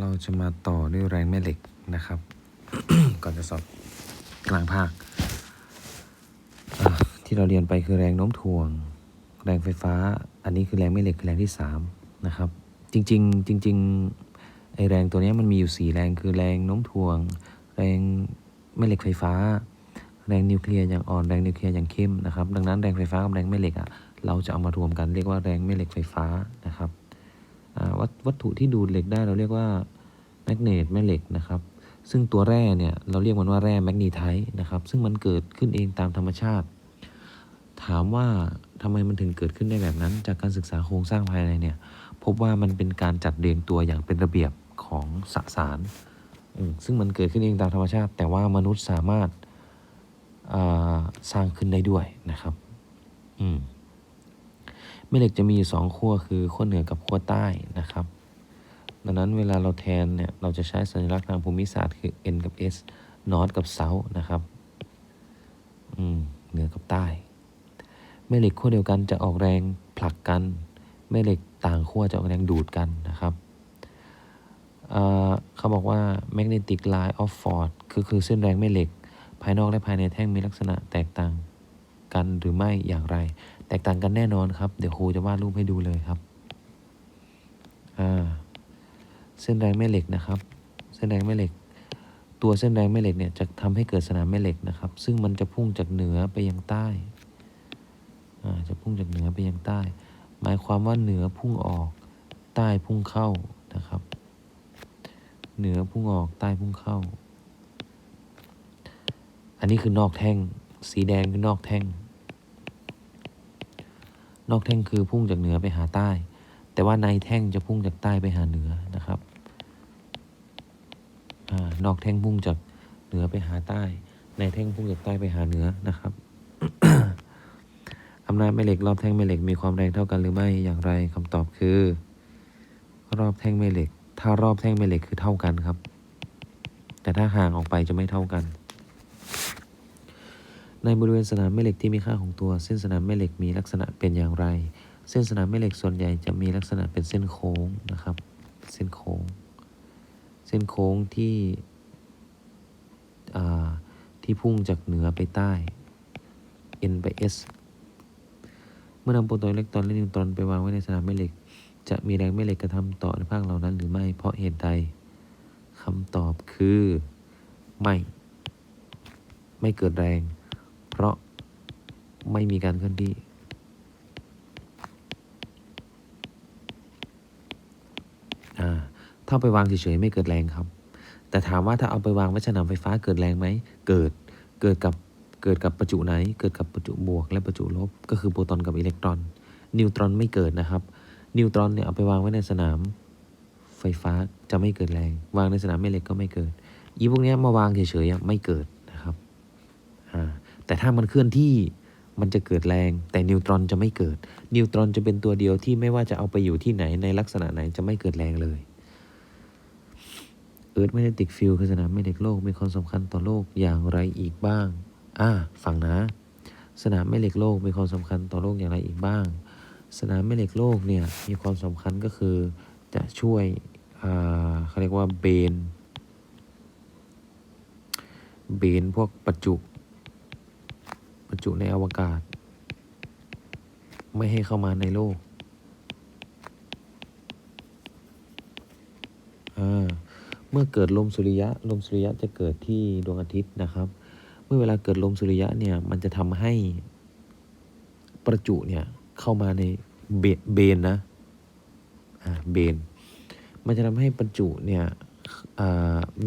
เราจะมาต่อด้วยแรงแม่เหล็กนะครับ ก่อนจะสอบกลางภาค ที่เราเรียนไปคือแรงโน้มถ่วง แรงไฟฟ้า อันนี้คือแรงแม่เหล็กคือแรงที่สามนะครับ จริงๆ จริงๆไอแรงตัวนี้มันมีอยู่สี่แรงคือแรงโน้มถ่วง แรงแม่เหล็กไฟฟ้า แรงนิวเคลียร์อย่างอ่อนแรงนิวเคลียร์อย่างเข้มนะครับ ดังนั้นแรงไฟฟ้ากับแรงแม่เหล็กอะเราจะเอามารวมกันเรียกว่าแรงแม่เหล็กไฟฟ้านะครับ วัตวัตถุที่ดูดเหล็กได้เราเรียกว่าแมกเนตแม่เหล็กนะครับ ซึ่งตัวแร่เนี่ยเราเรียกมันว่าแร่แมกนีไทต์นะครับ ซึ่งมันเกิดขึ้นเองตามธรรมชาติ ถามว่าทำไมมันถึงเกิดขึ้นได้แบบนั้น จากการศึกษาโครงสร้างภายในเนี่ยพบว่ามันเป็นการจัดเรียงตัวอย่างเป็นระเบียบของสสาร ซึ่งมันเกิดขึ้นเองตามธรรมชาติ แต่ว่ามนุษย์สามารถาสร้างขึ้นได้ด้วยนะครับ อืม แม่เหล็กจะมีอยู่สองขั้วคือขั้วเหนือกับขั้วใต้นะครับ ดังนั้นเวลาเราแทนเนี่ยเราจะใช้สัญลักษณ์ทางภูมิศาสตร์คือ n กับ s north กับ south นะครับอืมเหนือกับใต้ แม่เหล็กขั้วเดียวกันจะออกแรงผลักกัน แม่เหล็กต่างขั้วจะออกแรงดูดกันนะครับเอ่อเขาบอกว่า magnetic line of force คือคือเส้นแรงแม่เหล็ก ภายนอกและภายในแท่งมีลักษณะแตกต่างกันหรือไม่อย่างไร แตกต่างกันแน่นอนครับ เดี๋ยวครูจะวาดรูปให้ดูเลยครับ อ่า เส้นแรงแม่เหล็กนะครับ เส้นแรงแม่เหล็ก ตัวเส้นแรงแม่เหล็กเนี่ยจะทำให้เกิดสนามแม่เหล็กนะครับ ซึ่งมันจะพุ่งจากเหนือไปยังใต้ อ่า จะพุ่งจากเหนือไปยังใต้ หมายความว่าเหนือพุ่งออก ใต้พุ่งเข้านะครับ เหนือพุ่งออก ใต้พุ่งเข้า อันนี้คือนอกแท่ง สีแดงคือนอกแท่ง นอกแท่งคือพุ่งจากเหนือไปหาใต้ แต่ว่าในแท่งจะพุ่งจากใต้ไปหาเหนือนะครับอนอกแท่งพุ่งจากเหนือไปหาใต้ ในแท่งพุ่งจากใต้ไปหาเหนือนะครับอำนาจแม่เหล็กรอบแท่งแม่เหล็กมีความแรงเท่ากันหรือไม่อย่างไรคำตอบคือ รอบแท่งแม่เหล็ก ถ้ารอบแท่งแม่เหล็กคือเท่ากันครับ แต่ถ้าห่างออกไปจะไม่เท่ากัน ในบริเวณสนามแม่เหล็กที่มีค่าของตัว เส้นสนามแม่เหล็กมีลักษณะเป็นอย่างไร เส้นสนามแม่เหล็กส่วนใหญ่จะมีลักษณะเป็นเส้นโค้งนะครับ เส้นโค้ง เส้นโค้งที่ที่พุ่งจากเหนือไปใต้ n ไป s เมื่อนำโปรตอนอิเล็กตรอนและนิวตรอนไปวางไว้ในสนามแม่เหล็ก จะมีแรงแม่เหล็กกระทำต่อในภาคเหล่านั้นหรือไม่ เพราะเหตุใดคำตอบคือ ไม่ ไม่เกิดแรง ราะไม่มีการเคลื่อนที่อ่าถ้าเอาไปวางเฉยๆไม่เกิดแรงครับ แต่ถามว่าถ้าเอาไปวางไว้สนามไฟฟ้าเกิดแรงไหม เกิด เกิดกับ เกิดกับประจุไหน เกิดกับประจุบวก และประจุลบ ก็คือโปรตอนกับอิเล็กตรอน นิวตรอนไม่เกิดนะครับ นิวตรอนเนี่ยเอาไปวางไว้ในสนามไฟฟ้าจะไม่เกิดแรง วางในสนามแม่เหล็กก็ไม่เกิด อีพวกนี้มาวางเฉยๆไม่เกิดนะครับ อ่า แต่ถ้ามันเคลื่อนที่มันจะเกิดแรง แต่นิวตรอนจะไม่เกิด นิวตรอนจะเป็นตัวเดียวที่ไม่ว่าจะเอาไปอยู่ที่ไหนในลักษณะไหนจะไม่เกิดแรงเลยเอิร์ธแมกเนติกฟิลคือสนามแม่เหล็กโลกมีความสำคัญต่อโลกอย่างไรอีกบ้าง อ่าฟังนะ สนามแม่เหล็กโลกมีความสำคัญต่อโลกอย่างไรอีกบ้าง สนามแม่เหล็กโลกเนี่ยมีความสำคัญก็คือจะช่วยอ่าเขาเรียกว่าเบน เบนพวกประจุ ประจุในอวกาศ ไม่ให้เข้ามาในโลกเมื่อเกิดลมสุริยะ ลมสุริยะจะเกิดที่ดวงอาทิตย์นะครับ เมื่อเวลาเกิดลมสุริยะเนี่ย มันจะทำให้ประจุเนี่ยเข้ามาในเบเบนนะ อ่า เบน มันจะทำให้ประจุเนี่ย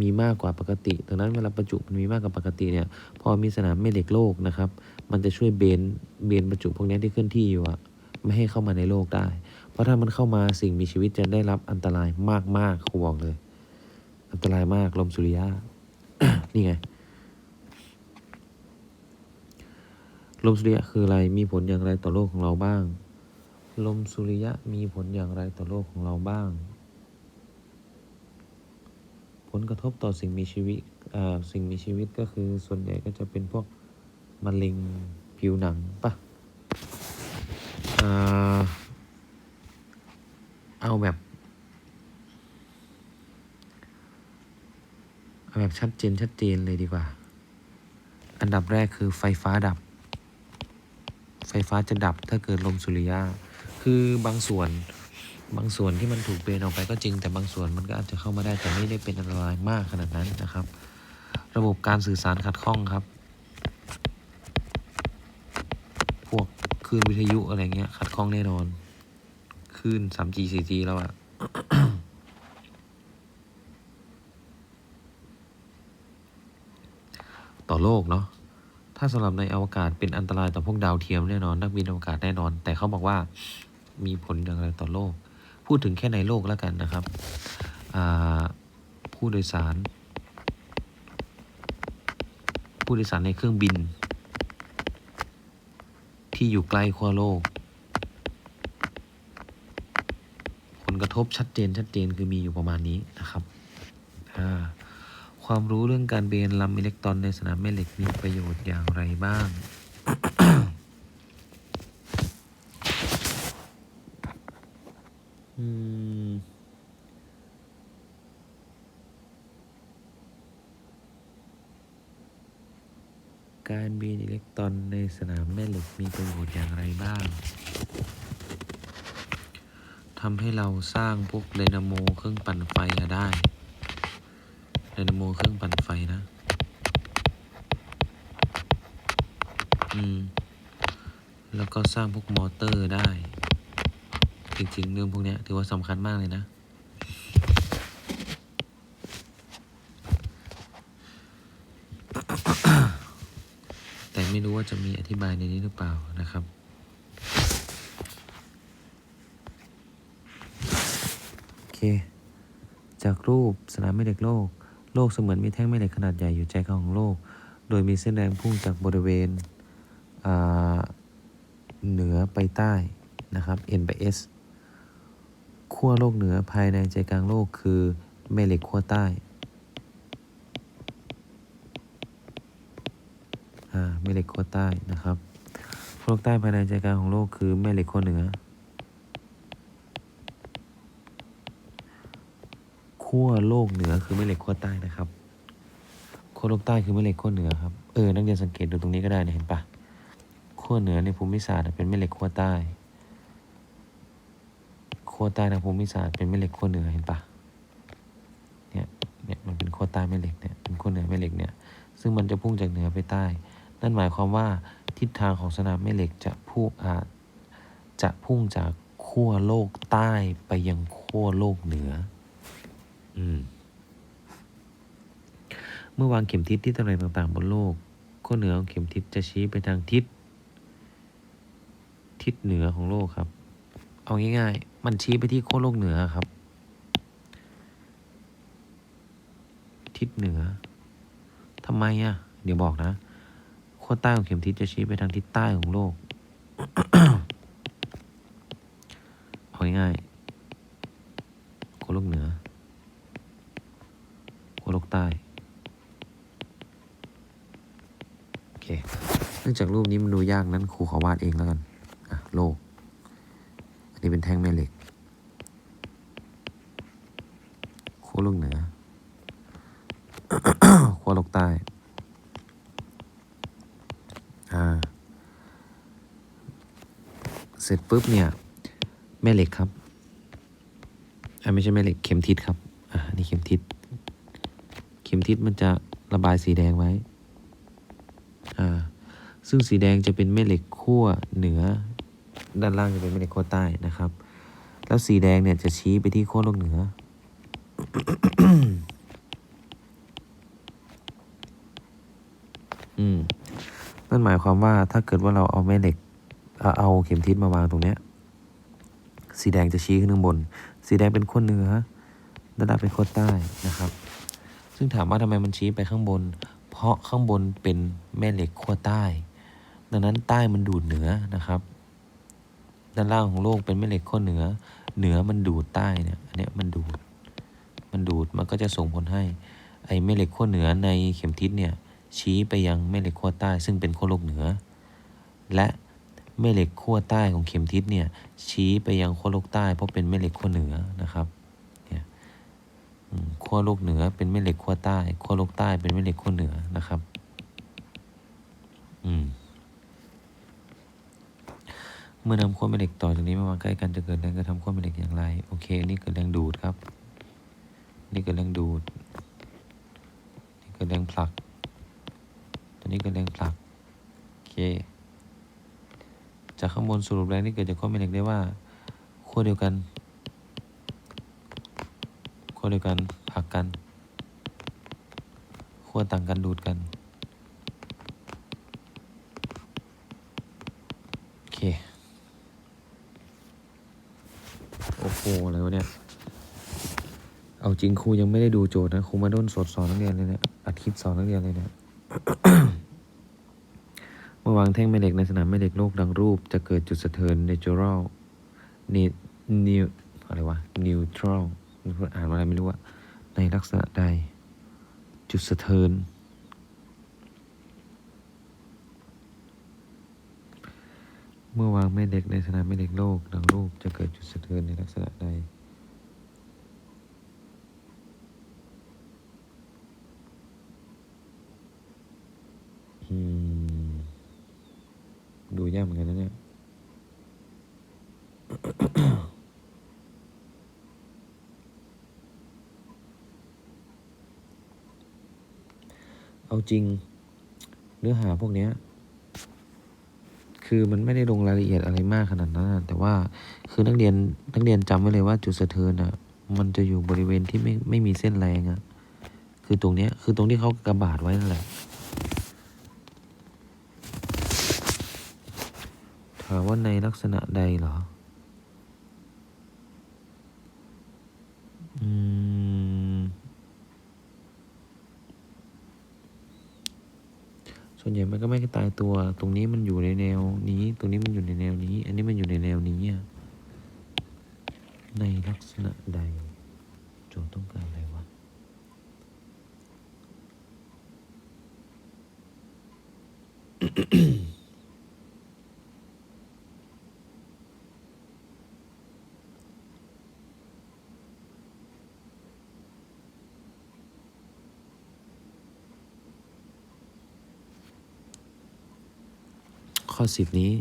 มีมากกว่าปกติดังนั้นเวลาประจุมันมีมากกว่าปกติเนี่ย พอมีสนามแม่เหล็กโลกนะครับ มันจะช่วยเบนเบนประจุพวกนี้ที่เคลื่อนที่อยู่อะไม่ให้เข้ามาในโลกได้ เพราะถ้ามันเข้ามาสิ่งมีชีวิตจะได้รับอันตรายมากๆครูบอกเลย อันตรายมากลมสุริยะนี่ไงลมสุริยะคืออะไร มีผลอย่างไรต่อโลกของเราบ้าง ลมสุริยะมีผลอย่างไรต่อโลกของเราบ้าง ผลกระทบต่อสิ่งมีชีวิตอ่าสิ่งมีชีวิตก็คือส่วนใหญ่ก็จะเป็นพวก มะเร็งผิวหนังปะเอ่าเอาแบบชัดเจนชัดเจนเลยดีกว่า อันดับแรกคือไฟฟ้าดับ ไฟฟ้าจะดับถ้าเกิดลมสุริยะ คือบางส่วนบางส่วนที่มันถูกเบนออกไปก็จริง แต่บางส่วนมันก็อาจจะเข้ามาได้แต่ไม่ได้เป็นอันตรายมากขนาดนั้นนะครับ ระบบการสื่อสารขัดข้องครับ พวกค ลื่นวิทยุอะไรเงี้ย ขัดข้องแน่นอนคลื่น 3G 4G แล้วอะต่อโลกเนาะ ถ้าสำหรับในอวกาศเป็นอันตรายต่อพวกดาวเทียมแน่นอน นักบินอวกาศแน่นอน แต่เขาบอกว่ามีผลอย่างไรต่อโลก พูดถึงแค่ในโลกแล้วกันนะครับผู้โดยสาร ผู้โดยสารในเครื่องบิน ที่อยู่ใกล้ขั้วโลก ผลกระทบชัดเจนชัดเจนคือมีอยู่ประมาณนี้นะครับความรู้เรื่องการเบนลำอิเล็กตรอนในสนามแม่เหล็กมีประโยชน์อย่างไรบ้าง อืม การเบนอิเล็กตรอนในสนาม แม่เหล็กมีประโยชน์อย่างไรบ้างทำให้เราสร้างพวกไดนาโมเครื่องปั่นไฟได้ไดนาโมเครื่องปั่นไฟนะ อืม แล้วก็สร้างพวกมอเตอร์ได้ จริงๆเรื่องพวกนี้ถือว่าสำคัญมากเลยนะ แต่ ไม่รู้ว่าจะมีอธิบายในนี้หรือเปล่านะครับ โอเค จากรูปสนามแม่เหล็กโลก โลกเสมือนมีแท่งแม่เหล็กขนาดใหญ่อยู่ใจกลางของโลก โดยมีเส้นแรงพุ่งจากบริเวณเหนือไปใต้นะครับ n ไป s ขั้วโลกเหนือภายในใจกลางโลกคือแม่เหล็กขั้วใต้ อ่าแม่ เหล็กขั้วใต้นะครับขั้วโลกใต้ภายในใจกลางของโลกคือแม่เหล็กขั้วเหนือขั้วโลกเหนือคือแม่เหล็กขั้วใต้นะครับขั้วโลกใต้คือแม่เหล็กขั้วเหนือครับเออนักเรียนสังเกตดูตรงนี้ก็ได้เนี่ยเห็นปะขั้วเหนือในภูมิศาสตร์เป็นแม่เหล็กขั้วใต้ขั้วใต้ทางภูมิศาสตร์เป็นแม่เหล็กขั้วเหนือเห็นปะเนี่ยเนี่ยมันเป็นขั้วใต้แม่เหล็กเนี่ยเป็นขั้วเหนือแม่เหล็กเนี่ยซึ่งมันจะพุ่งจากเหนือไปใต้ นั่นหมายความว่าทิศทางของสนามแม่เหล็กจะพุ่งอาจจะพุ่งจากขั้วโลกใต้ไปยังขั้วโลกเหนือ อืม เมื่อวางเข็มทิศที่ตำแหน่งต่างๆบนโลกขั้วเหนือของเข็มทิศจะชี้ไปทางทิศ ทิศเหนือของโลกครับ เอาง่ายๆ มันชี้ไปที่ขั้วโลกเหนือครับ ทิศเหนือทำไมอะ เดี๋ยวบอกนะ ขั้วใต้ของเข็มทิศจะชี้ไปทางทิศใต้ของโลกเอาง่ายๆขั้วโลกเหนือขั้วโลกใต้ โอเค เนื่องจากรูปนี้มันดูยากนั้นครูขอวาดเองแล้วกัน อะ โลก อันนี้เป็นแท่งแม่เหล็กขั้วโลกเหนือขั้วโลกใต้ อ่า เส ร็จปุ๊บเนี่ยแม่เหล็กครับอ่าไม่ใช่แม่เหล็กเข็มทิศครับอ่านนี้เข็มทิศเข็มทิศมันจะระบายสีแดงไว้อ่าซึ่งสีแดงจะเป็นแม่เหล็กขั้วเหนือ ด้านล่างจะเป็นแม่เหล็กขั้วใต้นะครับ แล้วสีแดงเนี่ยจะชี้ไปที่ขั้วโลกเหนืออืมนั่นหมายความว่าถ้าเกิดว่าเราเอาแม่เหล็ก เอาเอาเข็มทิศมาวางตรงเนี้ยสีแดงจะชี้ขึ้นข้างบน สีแดงเป็นขั้วเหนือด้านล่างเป็นขั้วใต้นะครับ ซึ่งถามว่าทำไมมันชี้ไปข้างบน เพราะข้างบนเป็นแม่เหล็กขั้วใต้ ดังนั้นใต้มันดูดเหนือนะครับ ด้านล่างของโลกเป็นแม่เหล็กขั้วเหนือ เหนือมันดูดใต้เนี่ย อันเนี้ยมันดูด มันดูด มันก็จะส่งผลให้ ไอ้แม่เหล็กขั้วเหนือในเข็มทิศเนี่ยชี้ไปยังแม่เหล็กขั้วใต้ ซึ่งเป็นขั้วโลกเหนือ และ แม่เหล็กขั้วใต้ของเข็มทิศเนี่ยชี้ไปยังขั้วโลกใต้ เพราะเป็นแม่เหล็กขั้วเหนือนะครับเนี่ยขั้วโลกเหนือเป็นแม่เหล็กขั้วใต้ขั้วโลกใต้เป็นแม่เหล็กขั้วเหนือนะครับอืมเมื่อนำขั้วแม่เหล็กต่อจากนี้มาวางใกล้กันจะเกิดแรงกระทำขั้วแม่เหล็กอย่างไรโอเคนี่เกิดแรงดูดครับ นี่เกิดแรงดูดนี่เกิดแรงผลักตัวนี้เกิดแรงผลักโอเค จากข้างบนสรุปแรงที่เกิดจากขั้วแม่เหล็กได้ว่าขั้วเดียวกันขั้วเดียวกันผลักกันขั้วต่างกันดูดกันโอเคโอ้โหอะไรวะเนี่ยเอาจริงครูยังไม่ได้ดูโจทย์นะครูมาด้นสดสอนนักเรียนเลยเนี่ยอัดคลิปสอนนักเรียนเลยเนี่ย วางแท่งแม่เหล็กในสนามแม่เหล็กโลกดังรูป จะเกิดจุดสะเทือน natural ne new อะไรวะ neutral อ่านว่าอะไรไม่รู้อะในลักษณะใด จุดสะเทือนเมื่อวางแม่เหล็กในสนามแม่เหล็กโลกดังรูปจะเกิดจุดสะเทือนในลักษณะใด ยากเหมือนกันนะเนี่ยเอาจริง เนื้อหาพวกเนี้ย คือมันไม่ได้ลงรายละเอียดอะไรมากขนาดนั้นแต่ว่าคือนักเรียนนักเรียนจำไว้เลยว่าจุดสะเทือนอะ มันจะอยู่บริเวณที่ไม่ไม่มีเส้นแรงอะ คือตรงเนี้ย คือตรงที่เขากระบาดไว้นั่นแหละ ถามว่าในลักษณะใดเหรอ อืม ส่วนใหญ่มันก็ไม่ตายตัว ตรงนี้มันอยู่ในแนวนี้ ตรงนี้มันอยู่ในแนวนี้ อันนี้มันอยู่ในแนวนี้อะในลักษณะใด โจทย์ต้องการอะไรวะข้ อสิบนี้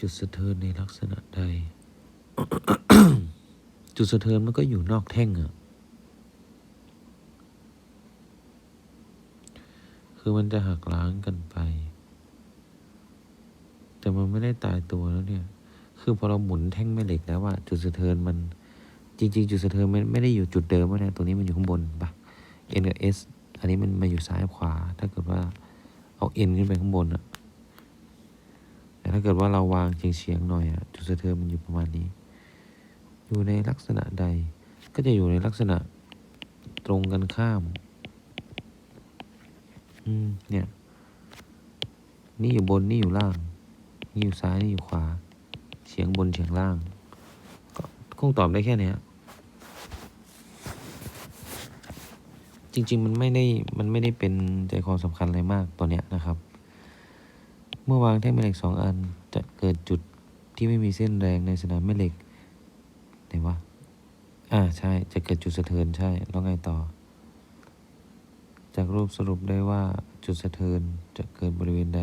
จุดสะเทือนในลักษณะใด จุดสะเทือนมันก็อยู่นอกแท่งอะคือมันจะหักล้างกันไป แต่มันไม่ได้ตายตัวแล้วเนี่ย คือพอเราหมุนแท่งแม่เหล็กแล้วอะจุดสะเทือนมันจริงๆ จุดสะเทือนมันไม่ได้อยู่จุดเดิมวะเนี่ยตรงนี้มันอยู่ข้างบนปะ N กับ S อันนี้มันมาอยู่ซ้ายขวา ถ้าเกิดว่า เอา N ขึ้นไปข้างบนอะแต่ถ้าเกิดว่าเราวางเฉียงๆหน่อยอะจุดสะเทือนมันอยู่ประมาณนี้ อยู่ในลักษณะใด ก็จะอยู่ในลักษณะตรงกันข้าม อืม เนี่ย นี่อยู่บน นี่อยู่ล่าง นี่อยู่ซ้าย นี่อยู่ขวา เฉียงบนเฉียงล่าง ก็คงตอบได้แค่เนี้ย จริง ๆ มันไม่ได้มันไม่ได้เป็นใจความสำคัญอะไรมากตัวเนี้ยนะครับ เมื่อวางแท่งแม่เหล็กสองอันจะเกิดจุดที่ไม่มีเส้นแรงในสนามแม่เหล็กไหนวะอ่าใช่จะเกิดจุดสะเทือนใช่แล้วไงต่อ จากรูปสรุปได้ว่าจุดสะเทือนจะเกิดบริเวณใด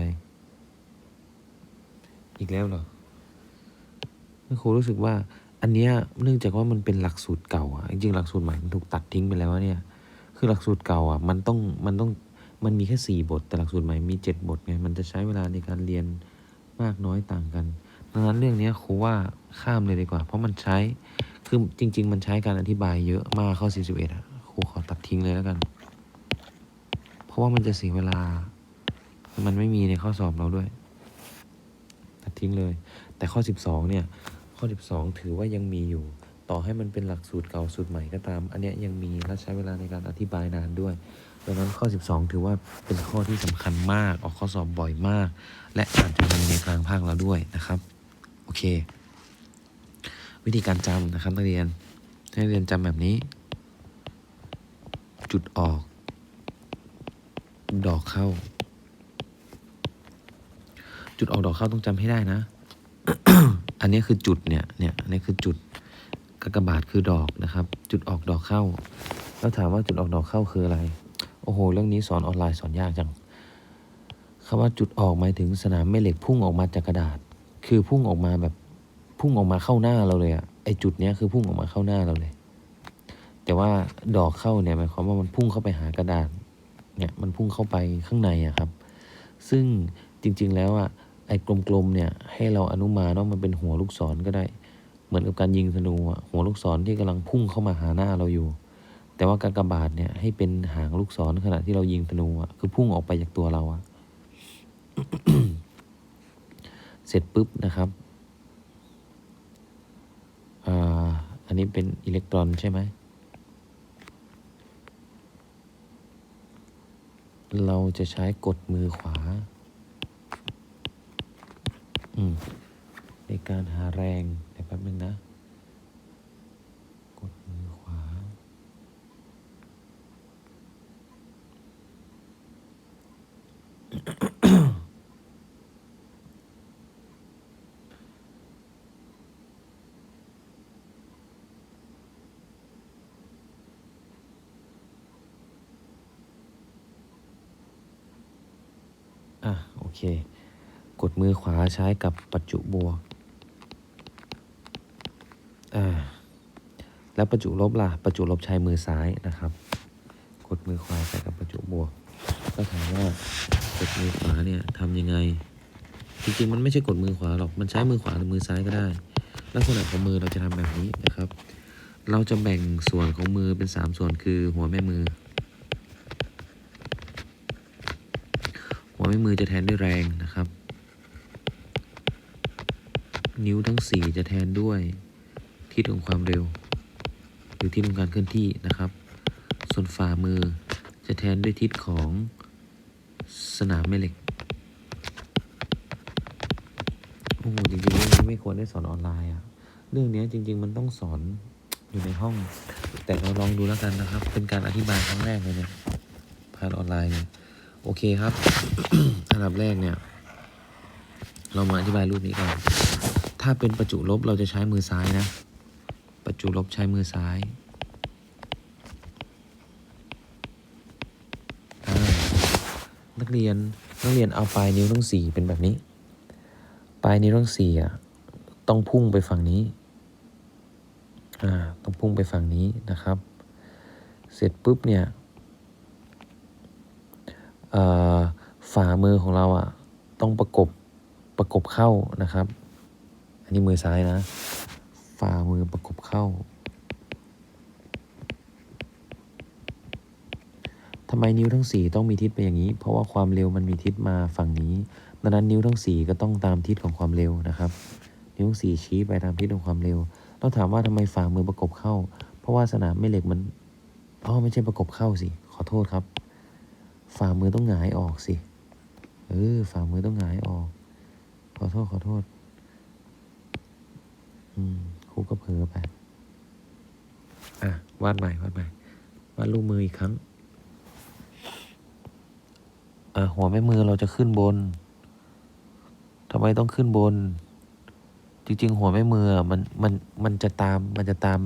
อีกแล้วเหรอครูรู้สึกว่าอันเนี้ยเนื่องจากว่ามันเป็นหลักสูตรเก่าอะจริงๆหลักสูตรใหม่มันถูกตัดทิ้งไปแล้วอะเนี่ย คือหลักสูตรเก่าอะมันต้องมันต้องมันมีแค่สี่บท แต่หลักสูตรใหม่มีเจ็ดบทไงมันจะใช้เวลาในการเรียนมากน้อยต่างกันดังนั้นเรื่องนี้ครูว่าข้ามเลยดีกว่า เพราะมันใช้คือจริง ๆ มันใช้การอธิบายเยอะมากข้อ 41อะครูขอตัดทิ้งเลยแล้วกัน เพราะว่ามันจะเสียเวลา มันไม่มีในข้อสอบเราด้วย ตัดทิ้งเลย แต่ข้อ 12 เนี่ย ข้อ 12 ถือว่ายังมีอยู่ ต่อให้มันเป็นหลักสูตรเก่าสูตรใหม่ก็ตาม อันเนี้ยยังมีและใช้เวลาในการอธิบายนานด้วย ดังนั้นข้อ 12 ถือว่าเป็นข้อที่สำคัญมาก ออกข้อสอบบ่อยมาก และอาจจะมีในกลางภาคเราด้วยนะครับ โอเค วิธีการจำนะครับนักเรียนให้นักเรียนจำแบบนี้ จุดออก ดอกเข้า จุดออกดอกเข้าต้องจำให้ได้นะ อันนี้คือจุดเนี่ย เนี่ยอันนี้คือจุด กากบาทคือดอกนะครับ จุดออกดอกเข้า แล้วถามว่าจุดออกดอกเข้าคืออะไร โอ้โห เรื่องนี้สอนออนไลน์สอนยากจังคำว่าจุดออกหมายถึงสนามแม่เหล็กพุ่งออกมาจากกระดาษ คือพุ่งออกมาแบบพุ่งออกมาเข้าหน้าเราเลยอะไอจุดเนี้ยคือพุ่งออกมาเข้าหน้าเราเลย แต่ว่าดอกเข้าเนี่ยหมายความว่ามันพุ่งเข้าไปหากระดาษเนี่ยมันพุ่งเข้าไปข้างในอะครับ ซึ่งจริงๆแล้วอะไอ้กลมๆเนี่ยให้เราอนุมานว่ามันเป็นหัวลูกศรก็ได้ เหมือนกับการยิงธนูอะหัวลูกศรที่กำลังพุ่งเข้ามาหาหน้าเราอยู่ แต่ว่าการกระบาทเนี่ยให้เป็นหางลูกศรขณะที่เรายิงธนูอะคือพุ่งออกไปจากตัวเราอะเสร็จปุ๊บนะครับอ่าอันนี้เป็นอิเล็กตรอนใช่ไหม เราจะใช้กดมือขวา อืม ในการหาแรงเดี๋ยวแป๊บนึงนะ กดมือขวา อะ โอเค กดมือขวาใช้กับปัจจุบวก อ่า แล้วประจุลบล่ะประจุลบใช้มือซ้ายนะครับ กดมือขวาใช้กับประจุบวก ก็ถามว่ากดมือขวาเนี่ยทำยังไง จริงๆมันไม่ใช่กดมือขวาหรอกมันใช้มือขวาหรือมือซ้ายก็ได้ ลักษณะของมือเราจะทำแบบนี้นะครับ เราจะแบ่งส่วนของมือเป็นสามส่วนคือหัวแม่มือ หัวแม่มือจะแทนด้วยแรงนะครับ นิ้วทั้งสี่จะแทนด้วยทิศของความเร็ว รือทิศของการเคลื่อนที่นะครับ ส่วนฝ่ามือจะแทนด้วยทิศของสนามแม่เหล็ก โอ้โหจริงๆเรื่องนี้ไม่ควรได้สอนออนไลน์อะเรื่องนี้จริง ๆ มันต้องสอนอยู่ในห้อง แต่เราลองดูแล้วกันนะครับ เป็นการอธิบายครั้งแรกเลยเนี่ยผ่านออนไลน์เนี่ยโอเคครับอันดับแรกเนี่ย เรามาอธิบายรูปนี้ก่อน ถ้าเป็นประจุลบเราจะใช้มือซ้ายนะ ประจุลบใช้มือซ้ายนักเรียนนักเรียนเอาปลายนิ้วทั้งสี่เป็นแบบนี้ ปลายนิ้วทั้งสี่อะต้องพุ่งไปฝั่งนี้อ่าต้องพุ่งไปฝั่งนี้นะครับ เสร็จปุ๊บเนี่ยฝ่ามือของเราอะต้องประกบประกบเข้านะครับ อันนี้มือซ้ายนะ ฝ่ามือประกบเข้า ทำไมนิ้วทั้งสี่ต้องมีทิศไปอย่างนี้ เพราะว่าความเร็วมันมีทิศมาฝั่งนี้ดังนั้นนิ้วทั้งสี่ก็ต้องตามทิศของความเร็วนะครับ นิ้วทั้งสี่ชี้ไปตามทิศของความเร็วต้องถามว่าทำไมฝ่ามือประกบเข้า เพราะว่าสนามแม่เหล็กมันอ๋อไม่ใช่ประกบเข้าสิ ขอโทษครับ ฝ่ามือต้องหงายออกสิ เออ ฝ่ามือต้องหงายออก ขอโทษขอโทษ อืม ครูก็เผลอไป อะ วาดใหม่ วาดใหม่ วาดรูปมืออีกครั้ง อะ หัวแม่มือเราจะขึ้นบน ทำไมต้องขึ้นบน จริง ๆ หัวแม่มือมัน มัน มันจะตาม มันจะตาม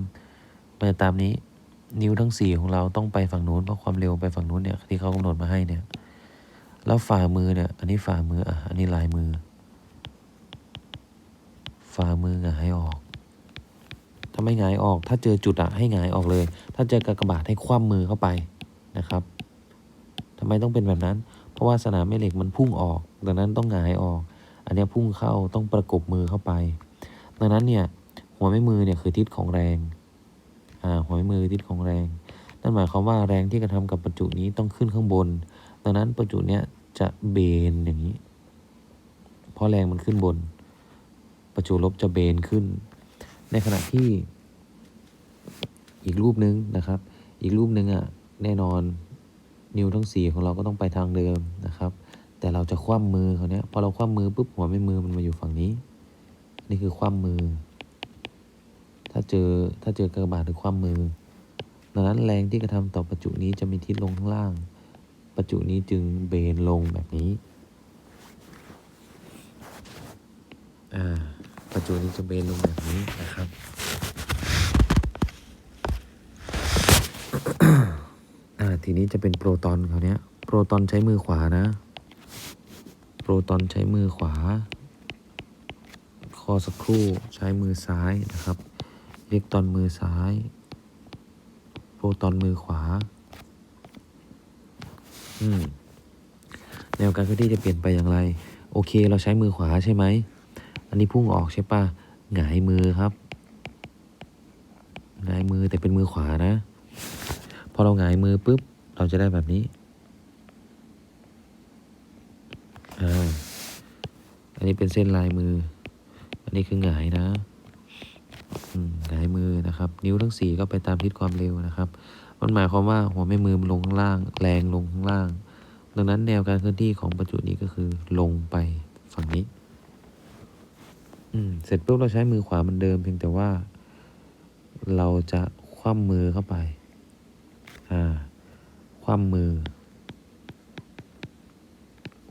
มันจะตามนี้ นิ้วทั้งสี่ของเราต้องไปฝั่งนู้นเพราะความเร็วไปฝั่งนู้นเนี่ย ที่เขากำหนดมาให้เนี่ย แล้วฝ่ามือเนี่ย อันนี้ฝ่ามือ อะ อันนี้ลายมือ ฝ่ามือหงายออก ถ้าไม่หงายออก ถ้าเจอจุดอะให้หงายออกเลย ถ้าเจอกากบาทให้คว่ำมือเข้าไปนะครับทำไมต้องเป็นแบบนั้น เพราะว่าสนามแม่เหล็กมันพุ่งออก ดังนั้นต้องหงายออก อันนี้พุ่งเข้าต้องประกบมือเข้าไป ดังนั้นเนี่ยหัวแม่มือเนี่ยคือทิศของแรง อ่าหัวแม่มือทิศของแรง นั่นหมายความว่าแรงที่กระทำกับประจุนี้ต้องขึ้นข้างบน ดังนั้นประจุเนี้ยจะเบนอย่างนี้ เพราะแรงมันขึ้นบน ประจุลบจะเบนขึ้น ในขณะที่อีกรูปนึงนะครับ อีกรูปนึงอะแน่นอนนิ้วทั้งสี่ของเราก็ต้องไปทางเดิมนะครับ แต่เราจะคว่ำมือเขาเนี้ยพอเราคว่ำมือปุ๊บหัวไม่มือมันมาอยู่ฝั่งนี้ นี่คือคว่ำมือ ถ้าเจอถ้าเจอกระบาดหรือคว่ำมือดังนั้นแรงที่กระทำต่อประจุนี้จะมีทิศลงข้างล่าง ประจุนี้จึงเบนลงแบบนี้อ่า ประจุนี้จะเบนลงแบบนี้นะครับทีนี้จะเป็นโปรตอนเขาเนี้ย โปรตอนใช้มือขวานะ โปรตอนใช้มือขวา คอสักครู่ใช้มือซ้ายนะครับ เล็กตอนมือซ้าย โปรตอนมือขวา อืม แนวการเคลื่อนที่จะเปลี่ยนไปอย่างไร โอเค เราใช้มือขวาใช่ไหม อันนี้พุ่งออกใช่ปะหงายมือครับหงายมือแต่เป็นมือขวานะ พอเราหงายมือปุ๊บ เราจะได้แบบนี้อ่าอันนี้เป็นเส้นลายมือ อันนี้คือหงายนะอืมหงายมือนะครับ นิ้วทั้งสี่ก็ไปตามทิศความเร็วนะครับ มันหมายความว่าหัวแม่มือมันลงข้างล่าง แรงลงข้างล่าง ดังนั้นแนวการเคลื่อนที่ของประจุนี้ก็คือลงไปฝั่งนี้ เสร็จปุ๊บเราใช้มือขวาเหมันเดิม เพียงแต่ว่า เราจะคว่ำมือเข้าไป อ่า คว่ำมือ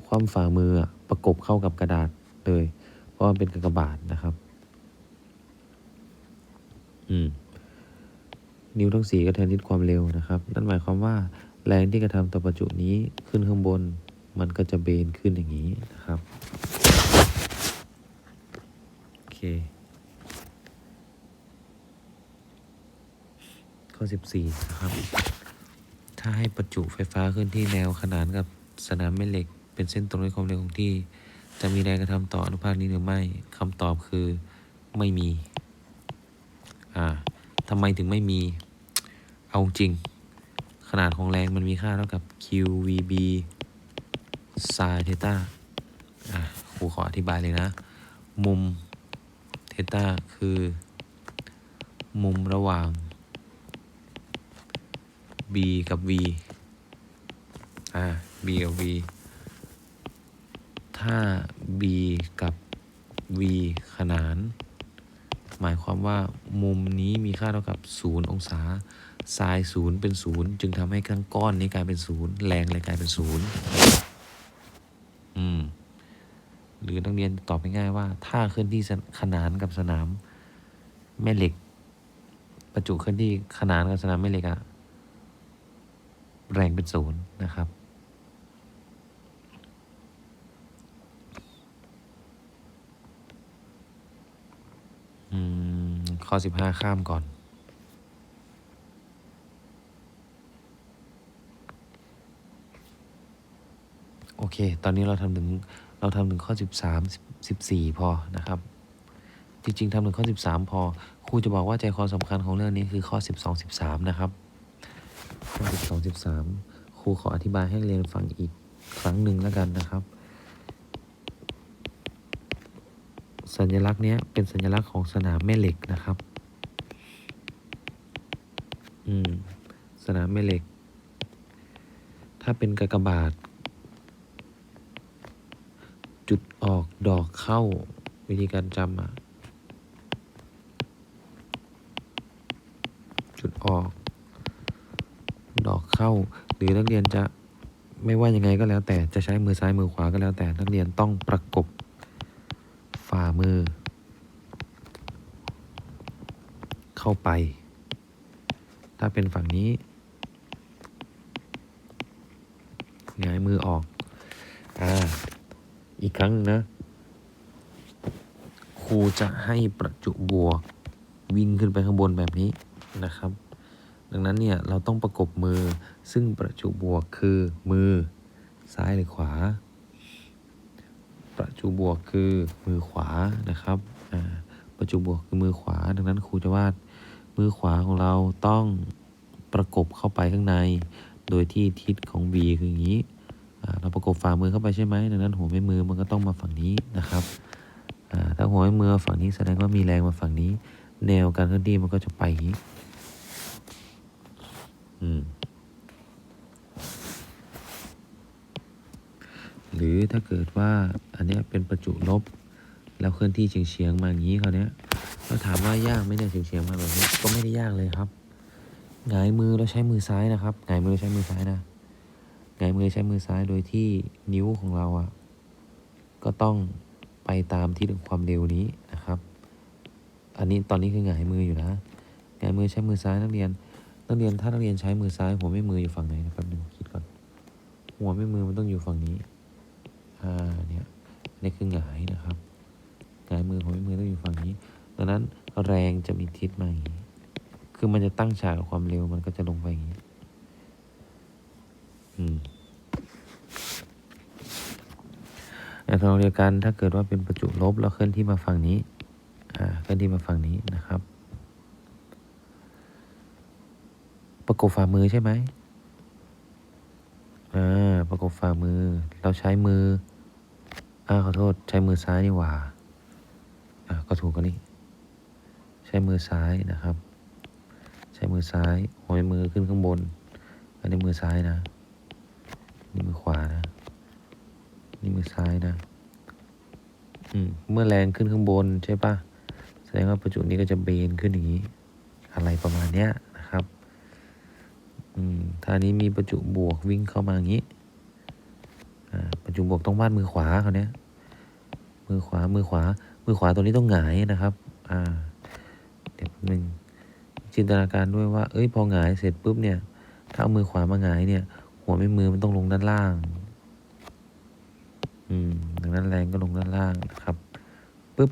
คว่ำฝ่ามืออะประกบเข้ากับกระดาษเลย เพราะมันเป็นกากบาทนะครับ อืม นิ้วทั้งสี่ก็แทนทิศความเร็วนะครับ นั่นหมายความว่า แรงที่กระทำต่อประจุนี้ขึ้นข้างบน มันก็จะเบนขึ้นอย่างนี้นะครับ ข้อ 14 นะครับ ถ้าให้ประจุไฟฟ้าขึ้นที่แนวขนานกับสนามแม่เหล็ก เป็นเส้นตรงด้วยความเร็วคงที่ จะมีแรงกระทำต่ออนุภาคนี้หรือไม่คำตอบคือไม่มี อ่าทำไมถึงไม่มี เอาจริง ขนาดของแรงมันมีค่าเท่ากับ QVB sin theta อะครูขออธิบายเลยนะ มุม ต้าคือ มุมระหว่าง B กับ V อ่า B กับ V ถ้า B กับ V ขนาน หมายความว่ามุมนี้มีค่าเท่ากับ 0 องศาไซน์ศูนย์เป็นศูนย์จึงทำให้ทั้งก้อนนี้กลายเป็นศูนย์แรงเลยกลายเป็นศูนย์อืม หรือนักเรียนตอบง่ายๆว่า ถ้าเคลื่อนที่ขนานกับสนามแม่เหล็ก ประจุเคลื่อนที่ขนานกับสนามแม่เหล็กอะแรงเป็นศูนย์นะครับ ข้อสิบห้าข้ามก่อน โอเค ตอนนี้เราทำถึง เราทำถึงข้อสิบสามสิบสี่พอนะครับ จริงๆทำถึงข้อสิบสามพอครูจะบอกว่าใจความสำคัญของเรื่องนี้คือข้อสิบสองสิบสามนะครับข้อสิบสองสิบสามครูขออธิบายให้เรียนฟังอีกครั้งหนึ่งแล้วกันนะครับ สัญลักษณ์นี้เป็นสัญลักษณ์ของสนามแม่เหล็กนะครับอืมสนามแม่เหล็ก ถ้าเป็นกากบาท จุดออกดอกเข้าวิธีการจำอะจุดออก ดอกเข้า หรือนักเรียนจะไม่ว่ายังไงก็แล้ว แต่จะใช้มือซ้ายมือขวาก็แล้วแต่นักเรียนต้องประกบฝ่ามือ เข้าไป ถ้าเป็นฝั่งนี้หงายมือออก อ่า อีกครั้งนะ ครูจะให้ประจุบวกวิ่งขึ้นไปข้างบนแบบนี้นะครับ ดังนั้นเนี่ยเราต้องประกบมือซึ่งประจุบวกคือมือซ้ายหรือขวา ประจุบวกคือมือขวานะครับประจุบวกคือมือขวา ดังนั้นครูจะวาดมือขวาของเราต้องประกบเข้าไปข้างใน โดยที่ทิศของ V คืออย่างนี้ เราประกบฝ่ามือเข้าไปใช่ไหมดังนั้นหัวแม่มือมันก็ต้องมาฝั่งนี้นะครับถ้าหัวแม่มือฝั่งนี้แสดงว่ามีแรงมาฝั่งนี้ แนวการเคลื่อนที่มันก็จะไปอย่างนี้อืมหรือถ้าเกิดว่าอันนี้เป็นประจุลบ แล้วเคลื่อนที่เฉียงเฉียงมาอย่างนี้เขาวเนี้ยเราถามว่ายากไหมเนี่ยเฉียงเฉียงมาแบบนี้ก็ไม่ได้ยากเลยครับหงายมือเราใช้มือซ้ายนะครับหงายมือเราใช้มือซ้ายนะ หงมือใช้มือซ้ายโดยที่นิ้วของเราอะ่ะก็ต้องไปตามที่ความเร็วนี้นะครับ อันนี้ตอนนี้คือหงมืออยู่นะหงมือใช้มือซ้ายนักเรียน นักเรียนถ้านักเรียนใช้มือซ้ายหัวแม่มืออยู่ฝั่งไหนนะแป๊บนึงคิดก่อน หัวแม่มือมันต้องอยู่ฝั่งนี้ อ่าเนี่ยนี่คือหงายนะครับหงายมือของแม่มือต้องอยู่ฝั่งนี้ ดังนั้นแรงจะมีทิศมาอย่างนี้ คือมันจะตั้งฉากกับความเร็วมันก็จะลงไปอย่างนี้ ในทางเดียวกันถ้าเกิดว่าเป็นประจุลบแล้วเคลื่อนที่มาฝั่งนี้อ่าเคลื่อนที่มาฝั่งนี้นะครับ ประกบฝ่ามือใช่ไหมอ่าประกบฝ่ามือ เราใช้มืออ่าขอโทษใช้มือซ้ายนี่หว่าอ่าก็ถูกกันนี่ใช้มือซ้ายนะครับ ใช้มือซ้ายหัวมือขึ้นข้างบนอันนี้มือซ้ายนะ นี่มือขวานะ นี่มือซ้ายนะ อืม เมื่อแรงขึ้นข้างบนใช่ปะแสดงว่าประจุนี้ก็จะเบนขึ้นอย่างนี้ อะไรประมาณเนี้ยนะครับ อืม ถ้านี้มีประจุบวกวิ่งเข้ามาอย่างนี้ อ่า ประจุบวกต้องวาดมือขวาเขาเนี้ย มือขวา มือขวา มือขวาตัวนี้ต้องหงายนะครับ อ่า เดี๋ยวแป๊บนึงจินตนาการด้วยว่า เอ้ย พอหงายเสร็จปุ๊บเนี่ย ถ้าเอามือขวามาหงายเนี่ย หัวแม่มือมันต้องลงด้านล่าง อืมดังนั้นแรงก็ลงด้านล่างนะครับปึ๊บ